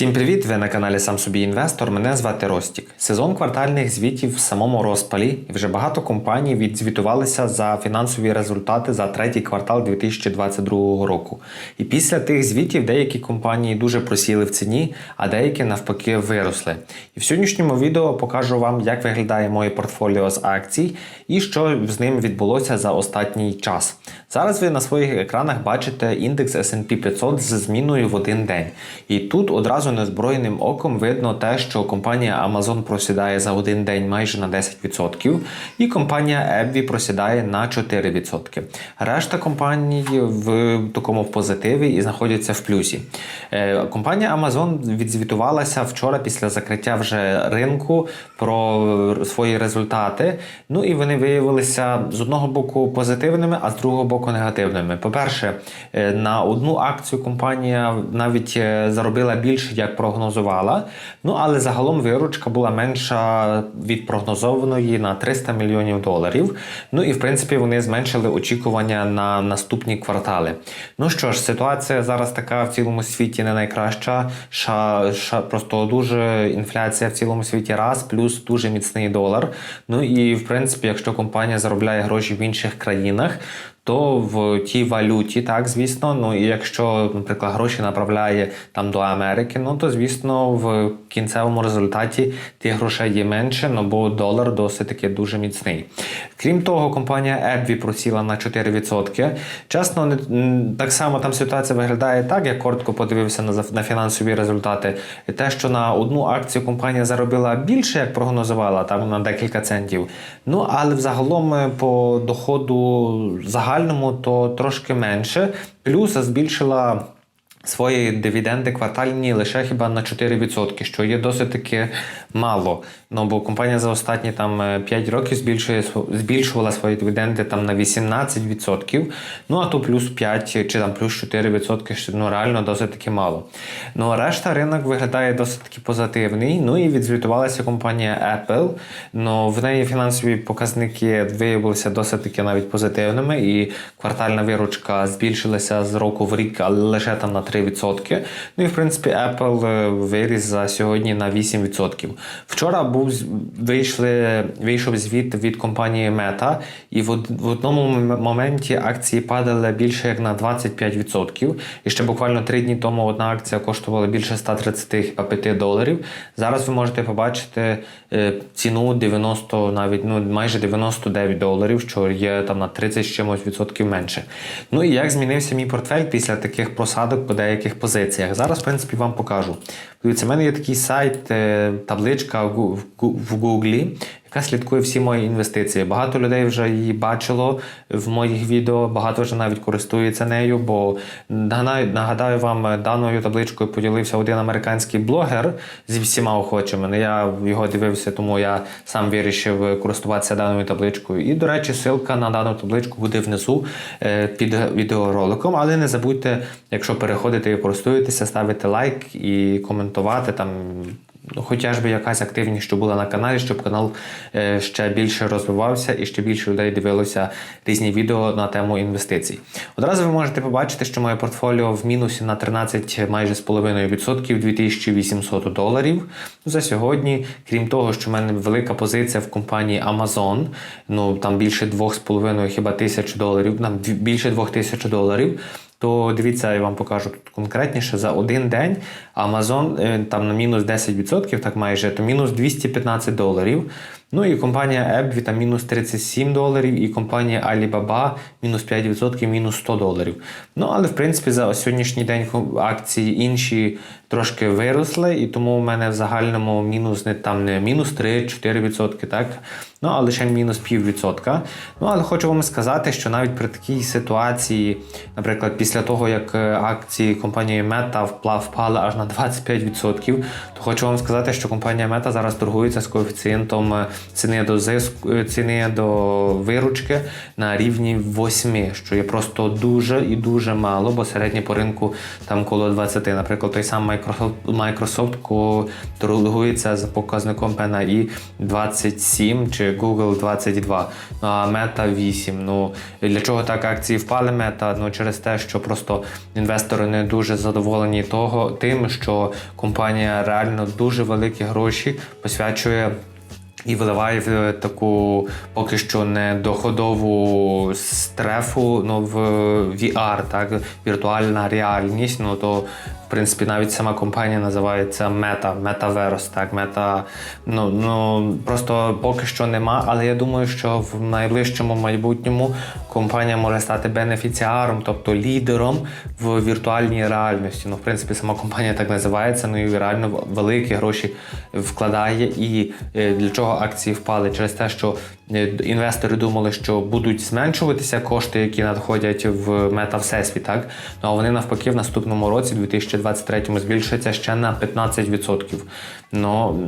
Всім привіт! Ви на каналі Сам собі інвестор. Мене звати Ростік. Сезон квартальних звітів в самому розпалі, і вже багато компаній відзвітувалися за фінансові результати за третій квартал 2022 року. І після тих звітів деякі компанії дуже просіли в ціні, а деякі навпаки виросли. І в сьогоднішньому відео покажу вам, як виглядає моє портфоліо з акцій і що з ним відбулося за останній час. Зараз ви на своїх екранах бачите індекс S&P 500 з зміною в один день. І тут одразу незброєним оком видно те, що компанія Amazon просідає за один день майже на 10%, і компанія Ebvі просідає на 4%. Решта компаній в такому позитиві і знаходяться в плюсі. Е, Компанія Amazon відзвітувалася вчора після закриття вже ринку про свої результати. Ну і вони виявилися з одного боку позитивними, а з другого боку негативними. По-перше, е, на одну акцію компанія навіть е, заробила більше, як прогнозувала. Ну але загалом виручка була менша від прогнозованої на 300 мільйонів доларів. Ну і в принципі вони зменшили очікування на наступні квартали. Ну що ж, ситуація зараз така в цілому світі не найкраща. Ша, ша просто дуже інфляція в цілому світі раз, плюс дуже міцний долар. Ну і в принципі, якщо компанія заробляє гроші в інших країнах. То в тій валюті, так звісно. Ну і якщо, наприклад, гроші направляє там до Америки, ну то звісно в кінцевому результаті тих грошей є менше, ну бо долар досить таки дуже міцний. Крім того, компанія Ebvі просіла на 4%. Чесно, так само там ситуація виглядає так. Я коротко подивився на на фінансові результати. Те, що на одну акцію компанія заробила більше, як прогнозувала, там на декілька центів. Ну але взагалом по доходу загальному то трошки менше. Плюс збільшила. Свої дивіденди квартальні лише хіба на 4%, що є досить таки мало. Ну бо компанія за останні там 5 років збільшує збільшувала свої дивіденди там на 18%. Ну а то плюс 5 чи там плюс 4%, що ну реально досить таки мало. Ну а решта ринок виглядає досить таки позитивний. Ну і відзвітувалася компанія Apple. Ну в неї фінансові показники виявилися досить таки навіть позитивними, і квартальна виручка збільшилася з року в рік, але лише там на 3%. Ну і в принципі Apple виріс за сьогодні на 8%. Вчора був вийшли, вийшов звіт від компанії Meta, і в, в одному моменті акції падали більше як на 25%. І ще буквально три дні тому одна акція коштувала більше 135 доларів. Зараз ви можете побачити е, ціну 90, навіть ну майже 99 доларів, що є там на 30 з чимось відсотків менше. Ну і як змінився мій портфель після таких просадок деяких позиціях? Зараз, в принципі, вам покажу. Дивіться, в мене є такий сайт, е, табличка в Гуглі, яка слідкує всі мої інвестиції. Багато людей вже її бачило в моїх відео, багато вже навіть користується нею, бо нагадаю вам, даною табличкою поділився один американський блогер зі всіма охочими. Я його дивився, тому я сам вирішив користуватися даною табличкою. І, до речі, ссылка на дану табличку буде внизу е, під відеороликом. Але не забудьте, якщо переходите і користуєтеся, ставити лайк і коментувати там. Ну, хоча ж би якась активність, що була на каналі, щоб канал е, ще більше розвивався і ще більше людей дивилося різні відео на тему інвестицій. Одразу ви можете побачити, що моє портфоліо в мінусі на 13 майже з половиною відсотків 2800 доларів за сьогодні. Крім того, що в мене велика позиція в компанії Amazon, ну там більше 2,5 хіба тисяч доларів, там більше 2000 доларів то дивіться, я вам покажу тут конкретніше за один день Amazon е, там на мінус 10%, так майже, то мінус 215 доларів. Ну і компанія Ebvі там мінус 37 доларів, і компанія Alibaba мінус 5%, мінус 100 доларів. Ну, але в принципі за сьогоднішній день акції інші трошки виросли, і тому у мене в загальному мінус не там не мінус 3-4%, так? Ну, а лише мінус піввідсотка. Ну, але хочу вам сказати, що навіть при такій ситуації, наприклад, після того, як е, акції компанії Meta впали аж на 25%, то хочу вам сказати, що компанія Meta зараз торгується з коефіцієнтом е, ціни до зиску, е, ціни до виручки на рівні 8, що є просто дуже і дуже мало, бо середнє по ринку там коло 20. Наприклад, той самий Microsoft торгується за показником PNI 27 чи Google 22, ну, а Meta 8. Ну для чого так акції впали Meta? Ну через те, що просто інвестори не дуже задоволені того тим, що компанія реально дуже великі гроші посвячує. І вливає в таку поки що не доходову стрефу, ну в VR, так, віртуальна реальність. Ну то принципі навіть сама компанія називається Meta, Metaverse, так, Meta, ну, ну просто поки що нема, але я думаю, що в найближчому майбутньому компанія може стати бенефіціаром, тобто лідером в віртуальній реальності. Ну, в принципі, сама компанія так називається, ну і реально великі гроші вкладає. І е, для чого акції впали? Через те, що е, інвестори думали, що будуть зменшуватися кошти, які надходять в мета всесвіт, так? Ну а вони навпаки в наступному році, 2023-му, збільшаться ще на 15%. Ну,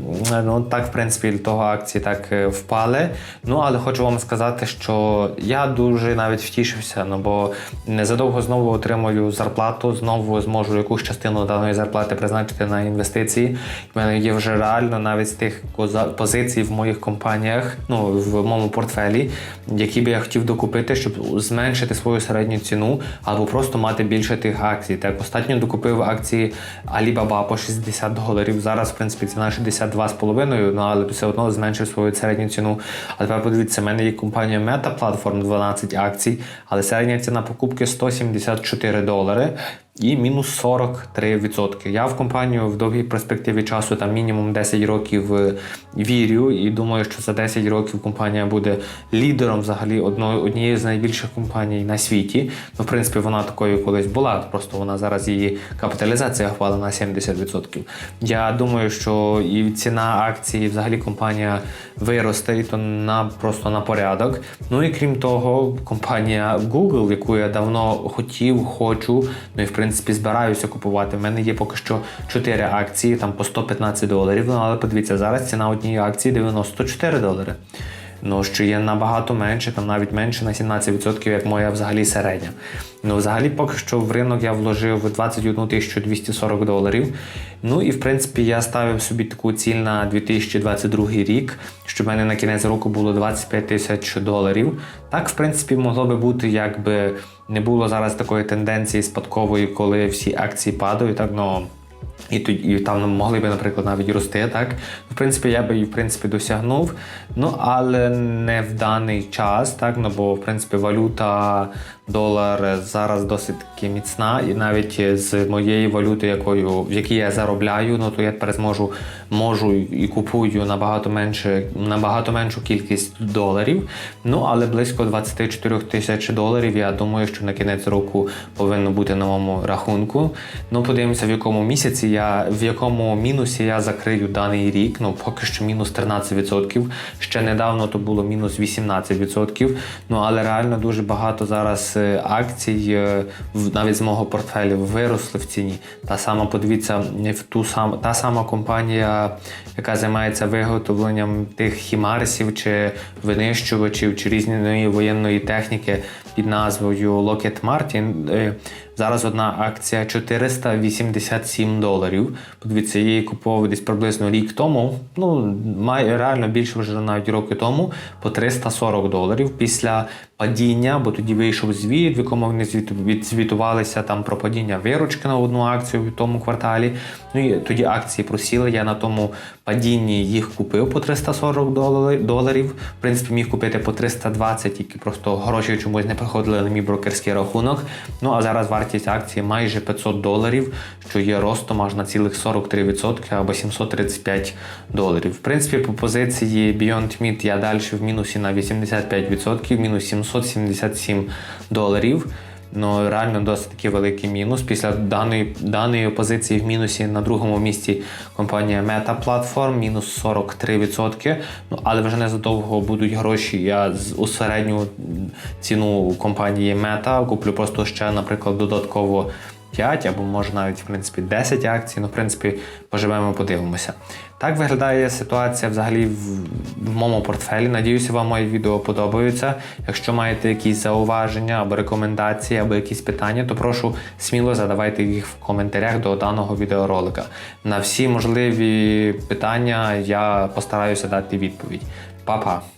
ну так, в принципі, того акції так е, впали. Ну, але хочу вам сказати, що я дуже навіть втішився, ну бо незадовго знову отримую зарплату, знову зможу якусь частину даної зарплати призначити на інвестиції. У мене є вже реально навіть з тих позицій в моїх компаніях, ну в моєму портфелі, які би я хотів докупити, щоб зменшити свою середню ціну або просто мати більше тих акцій. Так, останньо докупив акції Alibaba по 60 доларів. Зараз, в принципі, ціна 62,5, ну але все одно зменшив свою середню ціну. А тепер подивіться, в мене є компанія Meta Platform 12 акцій, але середня ціна покупки 174 долари. І мінус 43%. Я в компанію в довгій перспективі часу, там мінімум 10 років е, вірю, і думаю, що за 10 років компанія буде лідером взагалі однієї з найбільших компаній на світі. Ну, в принципі, вона такою колись була, просто вона зараз її капіталізація впала на 70%. Я думаю, що і ціна акції, і взагалі компанія виросте, і то на просто на порядок. Ну і крім того, компанія Google, яку я давно хотів, хочу, ну і в принципі збираюся купувати. У мене є поки що 4 акції, там по 115 доларів. Ну але подивіться, зараз ціна однієї акції 94 долари. Ну, що є набагато менше, там навіть менше на 17%, як моя взагалі середня. Ну, взагалі, поки що в ринок я вложив 21 240 доларів. Ну і в принципі я ставив собі таку ціль на 2022 рік, щоб в мене на кінець року було 25 тисяч доларів. Так, в принципі, могло би бути, якби не було зараз такої тенденції спадкової, коли всі акції падають. Так, ну, і, тоді, там могли би, наприклад, навіть рости, так? В принципі, я би її в принципі досягнув. Ну, але не в даний час, так? Ну, бо в принципі валюта, долар зараз досить міцна, і навіть з моєї валюти, якою, в якій я заробляю, ну то я тепер зможу можу і купую набагато менше, набагато меншу кількість доларів. Ну, але близько 24 тисяч доларів. Я думаю, що на кінець року повинно бути на моєму рахунку. Ну, подивимося, в якому місяці я в якому мінусі я закрию даний рік. Ну, поки що мінус 13%. Ще недавно то було мінус 18%. Ну але реально дуже багато зараз е, акцій е, навіть з мого портфелю виросли в ціні. Та сама подивіться в ту сам та сама компанія, яка займається виготовленням тих хімарсів чи винищувачів чи різної воєнної техніки під назвою Lockheed Martin. Зараз одна акція 487 доларів. Подивіться, я її купував десь приблизно рік тому. Ну, має реально більше вже навіть роки тому, по 340 доларів після падіння, бо тоді вийшов звіт, в якому вони відзвітувалися там про падіння виручки на одну акцію в тому кварталі. Ну і тоді акції просіли. Я на тому падінні їх купив по 340 доларів. В принципі, міг купити по 320, тільки просто гроші чомусь не приходили на мій брокерський рахунок. Ну а зараз вартість акції майже 500 доларів, що є ростом аж на цілих 43% або 735 доларів. В принципі, по позиції Beyond Meat я далі в мінусі на 85%, мінус 777 доларів. Ну, реально досить такий великий мінус. Після даної, даної позиції в мінусі на другому місці компанія Meta Platform, мінус 43%. Ну, але вже незадовго будуть гроші. Я у середню ціну компанії Meta куплю просто ще, наприклад, додатково 5 або може навіть в принципі 10 акцій. Ну, в принципі, поживемо, подивимося. Так виглядає ситуація взагалі в, в моєму портфелі. Надіюся, вам мої відео подобаються. Якщо маєте якісь зауваження або рекомендації, або якісь питання, то прошу сміло задавайте їх в коментарях до даного відеоролика. На всі можливі питання я постараюся дати відповідь. Па-па!